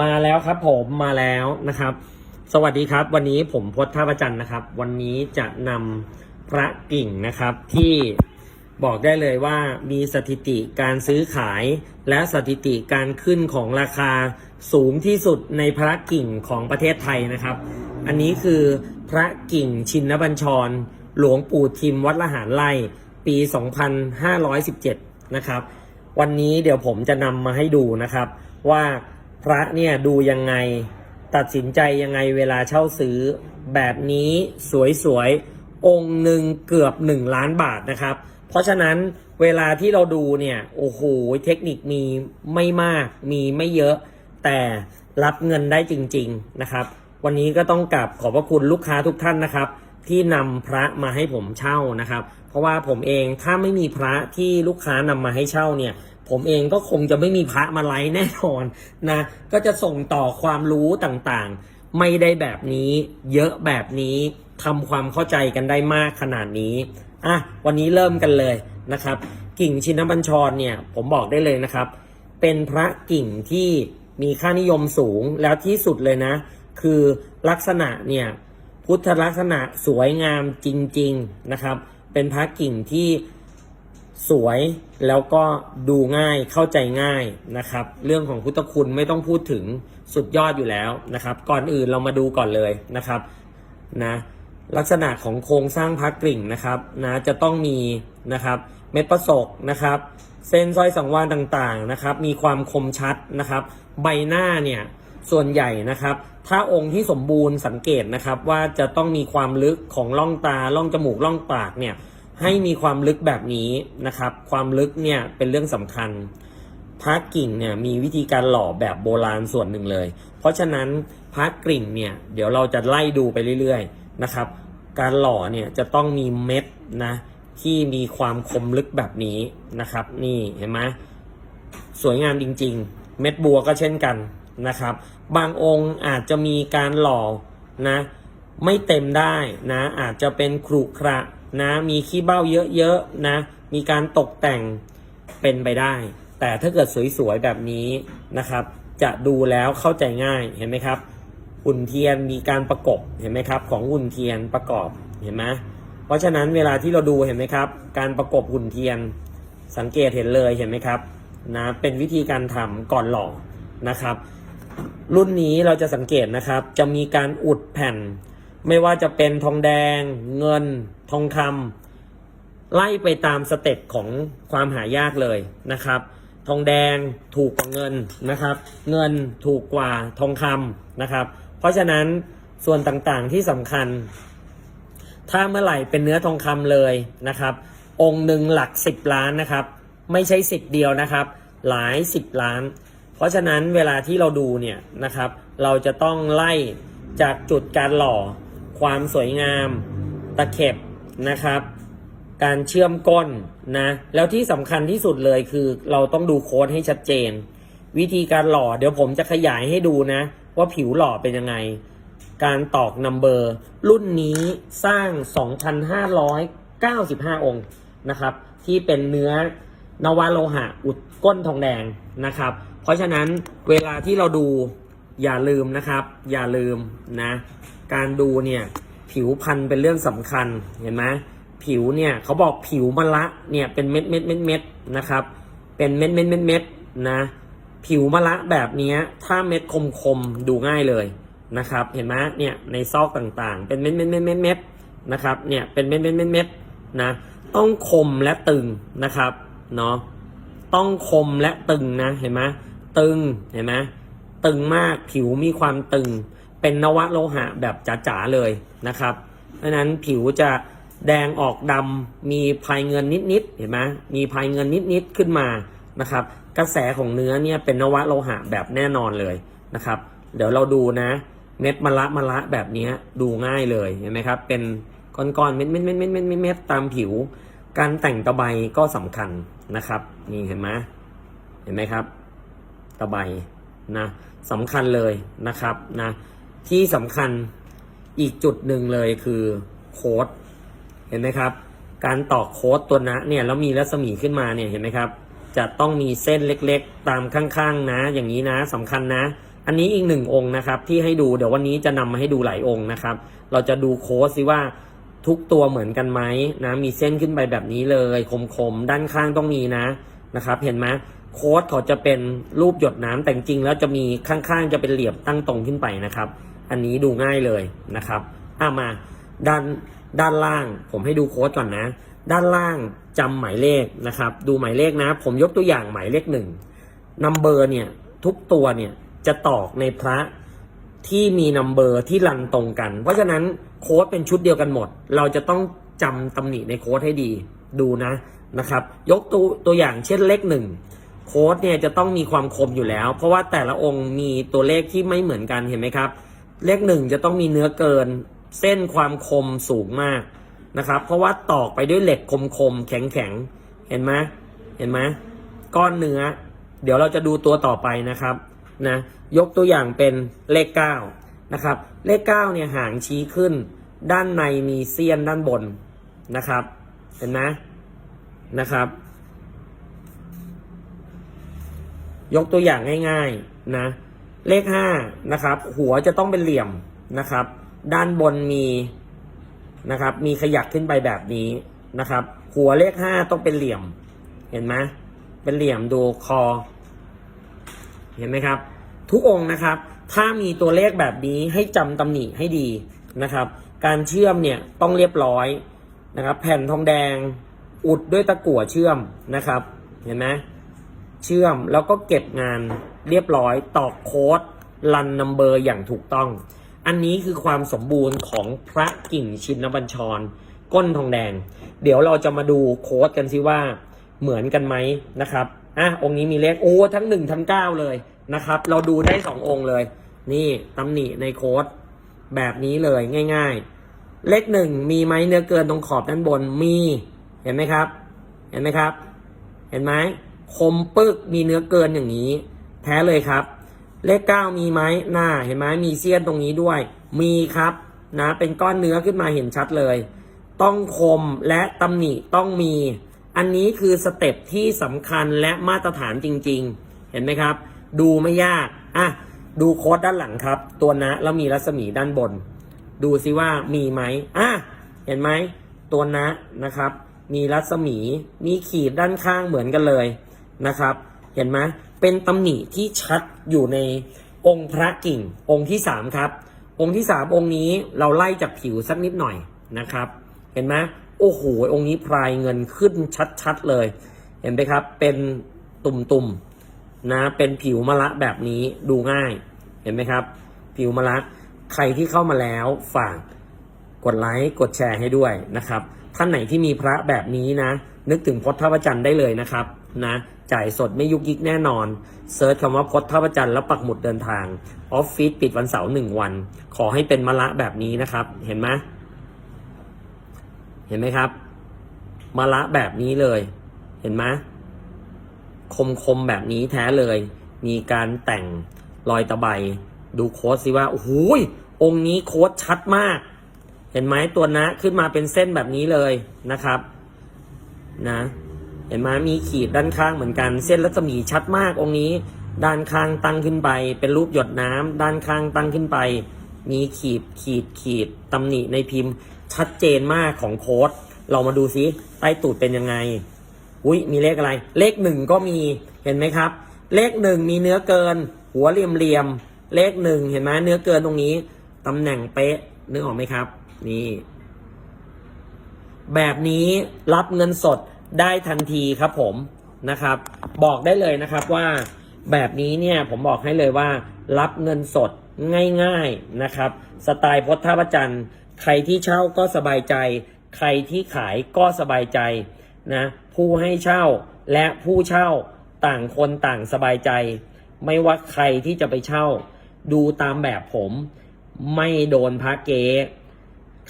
มาแล้วครับผมมาแล้วนะครับ สวัสดีครับ วันนี้ผมพจน์ท่าประจันนะครับ วันนี้จะนำพระกิ่งนะครับที่บอกได้เลยว่ามีสถิติการซื้อขาย และสถิติการขึ้นของราคาสูงที่สุดในพระกิ่งของประเทศไทยนะครับ อันนี้คือพระกิ่งชินบัญชร หลวงปู่ทิมวัดละหารไร่ปี 2517 นะครับ วันนี้เดี๋ยวผมจะนำมาให้ดูนะครับว่า พระเนี่ยดูยังไงตัดสินใจยังไงเวลาเช่าซื้อ แบบนี้สวยๆ องค์หนึ่งเกือบ 1 ล้านบาทนะครับ เพราะฉะนั้นเวลาที่เราดูเนี่ยโอ้โหเทคนิคมีไม่มากมีไม่เยอะ แต่รับเงินได้จริง ๆนะครับ วันนี้ก็ต้องกราบขอบพระคุณลูกค้าทุกท่านนะครับ ที่นำพระมาให้ผมเช่านะครับ เพราะว่าผมเองถ้าไม่มีพระที่ลูกค้านำมาให้เช่าเนี่ย ผมเองก็คงจะไม่มีพระมาไลฟ์แน่นอนนะ ก็จะส่งต่อความรู้ต่างๆ ไม่ได้แบบนี้เยอะแบบนี้ทำความเข้าใจกันได้มากขนาดนี้อะวันนี้เริ่มกันเลยนะครับ กิ่งชินบัญชรเนี่ยผมบอกได้เลยนะครับ เป็นพระกิ่งที่มีค่านิยมสูงแล้วที่สุดเลยนะ คือลักษณะเนี่ยพุทธลักษณะสวยงามจริง ๆนะครับ เป็นพระกิ่งที่ สวยแล้วก็ดูง่ายเข้าใจง่ายนะครับ เรื่องของพุทธคุณไม่ต้องพูดถึงสุดยอดอยู่แล้วนะครับ ก่อนอื่นเรามาดูก่อนเลยนะครับนะลักษณะของโครงสร้างพระกริ่งนะครับนะจะต้องมีนะครับเม็ดประสกนะครับ เส้นสร้อยสังวานต่างๆนะครับ มีความคมชัดนะครับ ใบหน้าเนี่ยส่วนใหญ่นะครับ ถ้าองค์ที่สมบูรณ์สังเกตนะครับว่าจะต้องมีความลึกของร่องตาร่องจมูกร่องปากเนี่ย ให้มีความลึกแบบนี้นะครับ ความลึกเนี่ยเป็นเรื่องสำคัญพระกิ่งเนี่ยมีวิธีการหล่อแบบโบราณส่วนหนึ่งเลย เพราะฉะนั้นพระกิ่งเนี่ยเดี๋ยวเราจะไล่ดูไปเรื่อยๆนะครับ การหล่อเนี่ยจะต้องมีเม็ดนะที่มีความคมลึกแบบนี้นะครับ นี่เห็นไหมสวยงามจริง ๆ เม็ดบัวก็เช่นกันนะครับ บางองค์อาจจะมีการหล่อนะไม่เต็มได้นะอาจจะเป็นครุขระ นะมีขี้เบ้าเยอะๆนะ มีการตกแต่งเป็นไปได้ แต่ถ้าเกิดสวยๆแบบนี้นะครับ จะดูแล้วเข้าใจง่ายเห็นไหมครับหุ่นเทียนมีการประกบเห็นไหมครับ ของหุ่นเทียนประกอบเห็นไหมเพราะฉะนั้นเวลาที่เราดูเห็นไหมครับ การประกบหุ่นเทียน สังเกตเห็นเลยเห็นไหมครับนะเป็นวิธีการทำก่อนหล่อนะครับ รุ่นนี้เราจะสังเกตนะครับ จะมีการอุดแผ่น ไม่ว่าจะเป็นทองแดง เงิน ทองคำไล่ไปตามสเต็ปของความหายากเลยนะครับ ทองแดงถูกกว่าเงินนะครับ เงินถูกกว่าทองคำนะครับ เพราะฉะนั้นส่วนต่างๆที่สำคัญ ถ้าเมื่อไหร่เป็นเนื้อทองคำเลยนะครับ องค์หนึ่งหลักสิบล้านนะครับ ไม่ใช่สิบเดียวนะครับ หลายสิบล้าน เพราะฉะนั้นเวลาที่เราดูเนี่ยนะครับ เราจะต้องไล่จากจุดการหล่อ ความสวยงาม ตะเข็บนะครับ การเชื่อมก้นนะ แล้วที่สำคัญที่สุดเลยคือเราต้องดูโค้ดให้ชัดเจน วิธีการหล่อเดี๋ยวผมจะขยายให้ดูนะ ว่าผิวหล่อเป็นยังไง การตอกนัมเบอร์ รุ่นนี้สร้าง 2,595 องค์นะครับ ที่เป็นเนื้อนวโลหะอุดก้นทองแดงนะครับ เพราะฉะนั้นเวลาที่เราดู อย่าลืมนะครับ อย่าลืมนะ การดูเนี่ย ผิวพันธุ์เป็นเรื่องสำคัญเห็นไหมผิวเนี่ยเขาบอกผิวมะละเนี่ยเป็นเม็ดเม็ดเม็ดเม็ดนะครับ เป็นเม็ดเม็ดเม็ดเม็ดนะ ผิวมะละแบบนี้ถ้าเม็ดคมคมดูง่ายเลยนะครับ เห็นไหมเนี่ยในซอกต่างๆ เป็นเม็ดเม็ดเม็ดเม็ดเม็ดนะครับ เนี่ยเป็นเม็ดเม็ดเม็ดเม็ดนะ ต้องคมและตึงนะครับเนาะต้องคมและตึงนะเห็นไหมตึงเห็นไหม ตึงมากผิวมีความตึง เป็นนวะโลหะแบบจ๋าๆเลยนะครับ เพราะนั้นผิวจะแดงออกดำมีพายเงินนิดๆเห็นไหมมีพายเงินนิดๆขึ้นมานะครับ กระแสของเนื้อเนี่ยเป็นนวะโลหะแบบแน่นอนเลยนะครับ เดี๋ยวเราดูนะ เม็ดมะละมะละแบบนี้ดูง่ายเลยเห็นไหมครับเป็นก้อนๆเม็ดเม็ดเม็ดเม็ดเม็ดเม็ดเม็ดตามผิว การแต่งตะไบก็สำคัญนะครับ นี่เห็นไหมเห็นไหมครับ ตะไบ นะสำคัญเลยนะครับนะที่สำคัญอีกจุดหนึ่งเลยคือโค้ดเห็นไหมครับ การตอกโค้ดตัวนะเนี่ยแล้วมีรัศมีขึ้นมาเนี่ยเห็นไหมครับ จะต้องมีเส้นเล็กๆ ตามข้างๆนะ อย่างนี้นะสำคัญนะ อันนี้อีกหนึ่งองค์นะครับที่ให้ดูเดี๋ยววันนี้จะนำมาให้ดูหลายองค์นะครับ เราจะดูโค้ดสิว่าทุกตัวเหมือนกันไหมนะมีเส้นขึ้นไปแบบนี้เลย คมๆ ด้านข้างต้องมีนะนะครับ เห็นไหม โค้ดเขาจะเป็นรูปหยดน้ำแต่จริงแล้วจะมีข้างๆ จะเป็นเหลี่ยมตั้งตรงขึ้นไปนะครับ อันนี้ดูง่ายเลยนะครับอะมาด้านด้านล่างผมให้ดูโค้ดก่อนนะ ด้านล่างจำหมายเลขนะครับ ดูหมายเลขนะ ผมยกตัวอย่างหมายเลขหนึ่งนัมเบอร์เนี่ยทุกตัวเนี่ยจะตอกในพระที่มีนัมเบอร์ที่รันตรงกัน เพราะฉะนั้นโค้ดเป็นชุดเดียวกันหมด เราจะต้องจำตำหนิในโค้ดให้ดีดูนะนะครับ ยกตัวตัวอย่างเช่นเลขหนึ่ง โค้ดเนี่ยจะต้องมีความคมอยู่แล้ว เพราะว่าแต่ละองค์มีตัวเลขที่ไม่เหมือนกันเห็นไหมครับ เลขหนึ่งจะต้องมีเนื้อเกิน เส้นความคมสูงมากนะครับ เพราะว่าตอกไปด้วยเหล็กคมๆแข็งๆเห็นไหมเห็นไหมก้อนเนื้อ เดี๋ยวเราจะดูตัวต่อไปนะครับนะยกตัวอย่างเป็นเลขเก้านะครับเลขเก้าเนี่ยหางชี้ขึ้น ด้านในมีเสี้ยนด้านบนนะครับ เห็นไหมนะครับ ยกตัวอย่างง่ายๆนะ เลขห้านะครับ หัวจะต้องเป็นเหลี่ยมนะครับ ด้านบนมีนะครับ มีขยักขึ้นไปแบบนี้นะครับ หัวเลขห้าต้องเป็นเหลี่ยม เห็นไหมเป็นเหลี่ยมดูคอ เห็นไหมครับ ทุกองค์นะครับ ถ้ามีตัวเลขแบบนี้ให้จำตำหนิให้ดีนะครับ การเชื่อมเนี่ยต้องเรียบร้อยนะครับ แผ่นทองแดงอุดด้วยตะกั่วเชื่อมนะครับ เห็นไหม เชื่อมแล้วก็เก็บงานเรียบร้อยตอกโค้ดรันนัมเบอร์อย่างถูกต้อง อันนี้คือความสมบูรณ์ของพระกิ่งชินบัญชร ก้นทองแดง เดี๋ยวเราจะมาดูโค้ดกันสิว่าเหมือนกันไหมนะครับอะองค์นี้มีเลขโอ้ทั้งหนึ่งทั้งเก้าเลยนะครับ เราดูได้สององค์เลย นี่ตำหนิในโค้ดแบบนี้เลยง่าย ๆ เลขหนึ่งมีไหมเนื้อเกินตรงขอบด้านบนมี เห็นไหมครับ เห็นไหมครับ เห็นไหม คมปึกมีเนื้อเกินอย่างนี้ แท้เลยครับ เลขเก้ามีไหมหน้าเห็นไหมมีเสี้ยนตรงนี้ด้วย มีครับนะเป็นก้อนเนื้อขึ้นมาเห็นชัดเลย ต้องคมและตำหนิต้องมี อันนี้คือสเต็ปที่สำคัญและมาตรฐานจริง ๆ เห็นไหมครับ ดูไม่ยากอะดูโค้ดด้านหลังครับ ตัวนะแล้วมีรัศมีด้านบน ดูซิว่ามีไหมอะเห็นไหมตัวนะนะครับ มีรัศมีมีขีดด้านข้างเหมือนกันเลย นะครับ เห็นไหมเป็นตำหนิที่ชัดอยู่ในองค์พระกิ่ง องค์ที่สามครับ องค์ที่สามองค์นี้เราไล่จากผิวสักนิดหน่อยนะครับ เห็นไหมโอ้โหองค์นี้พรายเงินขึ้นชัดๆเลย เห็นไหมครับ เป็นตุ่มๆนะเป็นผิวมะละแบบนี้ดูง่าย เห็นไหมครับ ผิวมะละใครที่เข้ามาแล้วฝากกดไลค์กดแชร์ให้ด้วยนะครับ ท่านไหนที่มีพระแบบนี้นะ นึกถึงพจน์ท่าประจันทร์ได้เลยนะครับนะ จ่ายสดไม่ยุกยิกแน่นอน เซิร์ชคำว่าพจน์ท่าประจันแล้วปักหมุดเดินทาง ออฟฟิศปิดวันเสาร์หนึ่งวัน ขอให้เป็นมะละแบบนี้นะครับ เห็นไหมเห็นไหมครับมะละแบบนี้เลย เห็นไหมคมคมแบบนี้แท้เลย มีการแต่งรอยตะไบ ดูโค้ดสิว่า โอ้โหยองค์นี้โค้ดชัดมาก เห็นไหมตัวนะขึ้นมาเป็นเส้นแบบนี้เลยนะครับ นะ เห็นไหมมีขีดด้านข้างเหมือนกัน เส้นรัศมีชัดมากองค์นี้ ด้านข้างตั้งขึ้นไป เป็นรูปหยดน้ำด้านข้างตั้งขึ้นไป มีขีดขีดขีดตำหนิในพิมพ์ ชัดเจนมากของโค้ดเรามาดูซิใต้ตูดเป็นยังไง อุ้ยมีเลขอะไร เลขหนึ่งก็มีเห็นไหมครับ เลขหนึ่งมีเนื้อเกิน หัวเหลี่ยมเหลี่ยมเลขหนึ่งเห็นไหมเนื้อเกินตรงนี้ตำแหน่งเป๊ะนึกออกไหมครับ นี่ แบบนี้รับเงินสด ได้ทันทีครับผมนะครับ บอกได้เลยนะครับว่าแบบนี้เนี่ยผมบอกให้เลยว่ารับเงินสดง่ายๆนะครับ สไตล์พจน์ท่าประจันทร์ใครที่เช่าก็สบายใจ ใครที่ขายก็สบายใจนะผู้ให้เช่าและผู้เช่าต่างคนต่างสบายใจ ไม่ว่าใครที่จะไปเช่า ดูตามแบบผม ไม่โดนพระเก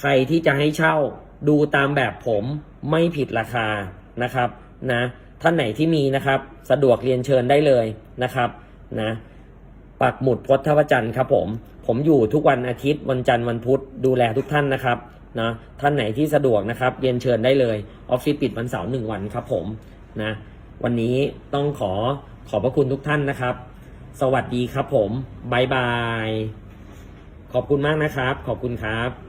ใครที่จะให้เช่า ดูตามแบบผมไม่ผิดราคา นะครับนะท่านไหนที่มีนะครับสะดวกเรียนเชิญได้เลยนะครับนะปักหมุดพจน์ทวจันทร์ครับผมผมอยู่ทุกวันอาทิตย์วันจันทร์วันพุธดูแลทุกท่านนะครับนะท่านไหนที่สะดวกนะครับเรียนเชิญได้เลยออฟฟิศปิดวันเสาร์หนึ่งวันครับผมนะวันนี้ต้องขอขอบพระคุณทุกท่านนะครับ สวัสดีครับผมบายบาย ขอบคุณมากนะครับ ขอบคุณครับ